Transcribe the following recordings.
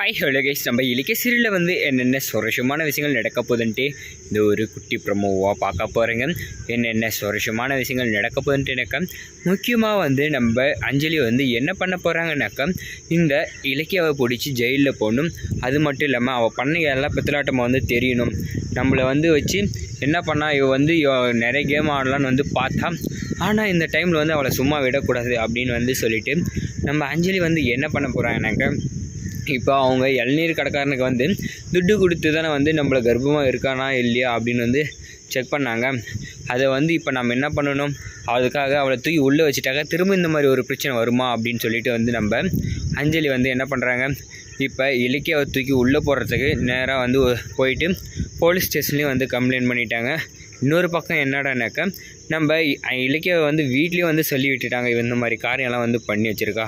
Hi hello guys நம்ம இலக்கிய சீரியலில் வந்து என்னென்ன சுவாரஸ்யமான விஷயங்கள் நடக்க போகுதுன்ட்டு இந்த ஒரு குட்டி ப்ரமோவாக பார்க்க போகிறேங்க என்னென்ன சுவாரஸ்யமான விஷயங்கள் நடக்க போகுதுன்ட்டுனாக்கா முக்கியமாக வந்து நம்ம அஞ்சலி வந்து என்ன பண்ண போகிறாங்கனாக்கா இந்த இலக்கியாவை பிடிச்சி ஜெயிலில் போகணும் அது மட்டும் இல்லாமல் அவள் பண்ண எல்லா பித்தலாட்டமாக வந்து தெரியணும். நம்மளை வந்து வச்சு என்ன பண்ணா இவ வந்து இவ நிறைய கேம் ஆடலான்னு வந்து பார்த்தா ஆனால் இந்த டைமில் வந்து அவளை சும்மா விடக்கூடாது அப்படின்னு வந்து சொல்லிவிட்டு நம்ம அஞ்சலி வந்து என்ன பண்ண போகிறாங்கனாக்கா இப்போ அவங்க இளநீர் கடைக்காரனுக்கு வந்து துட்டு கொடுத்து தானே வந்து நம்மளை கர்ப்பமாக இருக்கானா இல்லையா அப்படின்னு வந்து செக் பண்ணாங்க. அதை வந்து இப்போ நம்ம என்ன பண்ணணும்? அதுக்காக அவளை தூக்கி உள்ளே வச்சுட்டாக்க திரும்ப இந்த மாதிரி ஒரு பிரச்சனை வருமா அப்படின்னு சொல்லிட்டு வந்து நம்ம அஞ்சலி வந்து என்ன பண்ணுறாங்க இப்போ இலக்கியாவை தூக்கி உள்ளே போடுறதுக்கு நேராக வந்து போயிட்டு போலீஸ் ஸ்டேஷன்லேயும் வந்து கம்ப்ளைண்ட் பண்ணிட்டாங்க. இன்னொரு பக்கம் என்னடானாக்க நம்ம இலக்கியாவை வந்து வீட்லேயும் வந்து சொல்லி விட்டுட்டாங்க இந்த மாதிரி காரியம்லாம் வந்து பண்ணி வச்சுருக்கா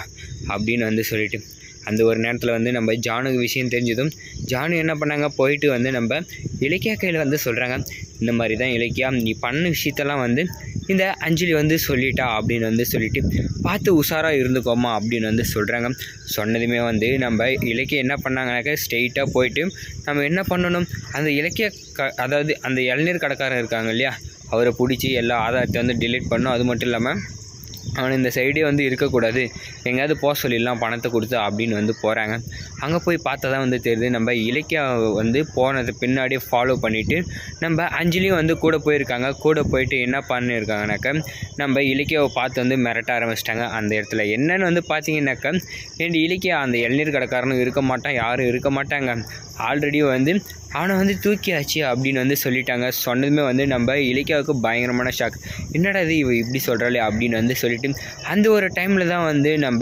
அப்படின்னு வந்து சொல்லிவிட்டு அந்த ஒரு நேரத்தில் வந்து நம்ம ஜானுக்கு விஷயம் தெரிஞ்சதும் ஜானு என்ன பண்ணாங்க? போயிட்டு வந்து நம்ம இலக்கியா கையில் வந்து சொல்கிறாங்க இந்த மாதிரி தான் இலக்கியா நீ பண்ண விஷயத்தெல்லாம் வந்து இந்த அஞ்சலி வந்து சொல்லிட்டா அப்படின்னு வந்து சொல்லிட்டு பார்த்து உஷாராக இருந்துக்கோமா அப்படின்னு வந்து சொல்கிறாங்க சொன்னதுமே வந்து நம்ம இலக்கியம் என்ன பண்ணாங்கனாக்கா ஸ்ட்ரெயிட்டாக போயிட்டு நம்ம என்ன பண்ணணும்? அந்த இலக்கிய க அதாவது அந்த இளநீர் கடைக்காரன் இருக்காங்க இல்லையா அவரை பிடிச்சி எல்லா ஆதாரத்தை வந்து டிலீட் பண்ணும் அது மட்டும் இல்லாமல் அவன் இந்த சைடே வந்து இருக்கக்கூடாது. எங்கேயாவது போக சொல்லிடலாம் பணத்தை கொடுத்து அப்படின்னு வந்து போகிறாங்க அங்கே போய் பார்த்தா தான் வந்து தெரியுது நம்ம இலக்கியா வந்து போனது பின்னாடியே ஃபாலோ பண்ணிவிட்டு நம்ம அஞ்சலியும் வந்து கூட போயிருக்காங்க. கூட போயிட்டு என்ன பண்ணியிருக்காங்கனாக்கா நம்ம இலக்கியாவை பார்த்து வந்து மிரட்ட ஆரம்பிச்சிட்டாங்க. அந்த இடத்துல என்னன்னு வந்து பார்த்தீங்கன்னாக்கா ரெண்டு இலக்கியா அந்த இளநீர் கடைக்காரனும் இருக்க மாட்டான் யாரும் இருக்க மாட்டாங்க. ஆல்ரெடி வந்து அவனை வந்து தூக்கியாச்சு அப்படின்னு வந்து சொல்லிட்டாங்க. சொன்னதுமே வந்து நம்ம இலக்கியாவுக்கு பயங்கரமான ஷாக் என்னடா இது இவ இப்படி சொல்கிறாளே அப்படின்னு வந்து சொல்லிட்டு அந்த ஒரு டைமில் தான் வந்து நம்ம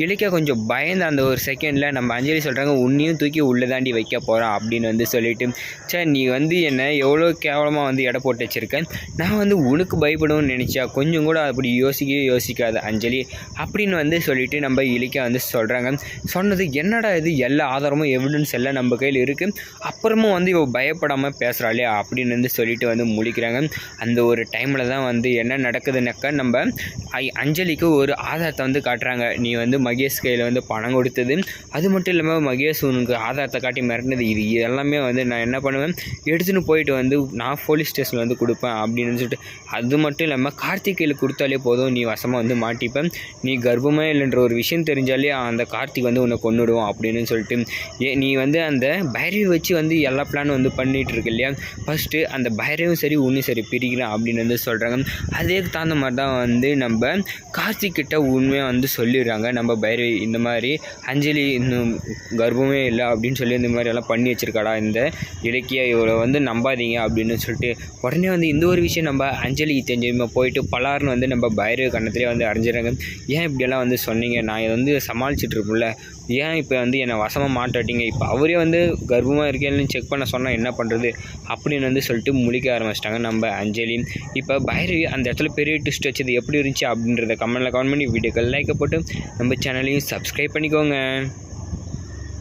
இலக்கியா கொஞ்சம் பயந்த அந்த ஒரு செகண்டில் நம்ம அஞ்சலி சொல்கிறாங்க உன்னையும் தூக்கி உள்ளே தாண்டி வைக்க போகிறான் அப்படின்னு வந்து சொல்லிட்டு சே நீ வந்து என்னை எவ்வளோ கேவலமாக வந்து எடை போட்டு வச்சுருக்கேன் நான் வந்து உனக்கு பயப்படுவேன்னு நினச்சா கொஞ்சம் கூட அப்படி யோசிக்கவே யோசிக்காது அஞ்சலி அப்படின்னு வந்து சொல்லிட்டு நம்ம இலக்கியா வந்து சொல்கிறாங்க சொன்னது என்னடா இது? எல்லா ஆதாரமும் எவிடன்ஸ் எல்லாம் நம்ம கையில் இருக்குது அப்புறமும் வந்து இவள் பயப்படாமல் பேசுகிறாளே அப்படின்னு வந்து சொல்லிட்டு வந்து முழிக்கிறாங்க. அந்த ஒரு டைமில் தான் வந்து என்ன நடக்குதுனாக்கா நம்ம அஞ்சலிக்கு ஒரு ஆதாரத்தை வந்து காட்டுறாங்க. நீ வந்து மகேஷ் கையில் வந்து பணம் கொடுத்தது. அது மட்டும் இல்லாமல் மகேஷ் உனக்கு ஆதாரத்தை காட்டி மிரட்டினது. இது எல்லாமே வந்து நான் என்ன பண்ணுவேன்? எடுத்துன்னு போயிட்டு வந்து நான் போலீஸ் ஸ்டேஷனில் வந்து கொடுப்பேன் அப்படின்னு சொல்லிட்டு. அது மட்டும் இல்லாமல் கார்த்திகையில் கொடுத்தாலே போதும். நீ வசமாக வந்து மாட்டிப்பேன் நீ கர்ப்பமே இல்லைன்ற ஒரு விஷயம் தெரிஞ்சாலே அந்த கார்த்திக் வந்து உன்னை கொண்டுடுவோம் அப்படின்னு சொல்லிட்டு. ஏ நீ வந்து அந்த பைரவி வச்சு வந்து எல்லா பிளானும் வந்து பண்ணிகிட்டு இருக்கு இல்லையா? ஃபஸ்ட்டு அந்த பைரவும் சரி உன்னும் சரி பிரிக்கிறேன் அப்படின்னு வந்து சொல்கிறாங்க அதுக்கு தகுந்த மாதிரி தான் வந்து நம்ம கார்த்திக் கிட்ட உண்மையாக வந்து சொல்லிடுறாங்க. நம்ம பைரவி இந்த மாதிரி அஞ்சலி இன்னும் கர்ப்பமே இல்லை அப்படின்னு சொல்லி இந்த மாதிரி எல்லாம் பண்ணி வச்சிருக்காடா. இந்த இலக்கிய இவரை வந்து நம்பாதீங்க அப்படின்னு சொல்லிட்டு உடனே வந்து இந்த ஒரு விஷயம் நம்ம அஞ்சலி தெரிஞ்சுமே போயிட்டு பலார்னு வந்து நம்ம பைரவி கண்ணத்திலே வந்து அரைஞ்சிடுறாங்க ஏன் இப்படியெல்லாம் வந்து சொன்னீங்க? நான் இதை வந்து சமாளிச்சுட்டு இருப்போம்ல ஏன் இப்போ வந்து என்னை வசமாக மாட்டாட்டீங்க? இப்போ அவரே வந்து கர்ப்பமாக இருக்கேன்னு செக் பண்ண சொன்னால் என்ன பண்ணுறது அப்படின்னு வந்து சொல்லிட்டு முழிக்க ஆரம்பிச்சிட்டாங்க நம்ம அஞ்சலி. இப்போ பைரவி அந்த இடத்துல பெரிய ட்விஸ்ட் வச்சது எப்படி இருந்துச்சு அப்படின்றத கமெண்ட்டில் கமெண்ட் பண்ணி வீடியோக்கள் லைக்கை போட்டு நம்ம சேனலையும் சப்ஸ்கிரைப் பண்ணிக்கோங்க.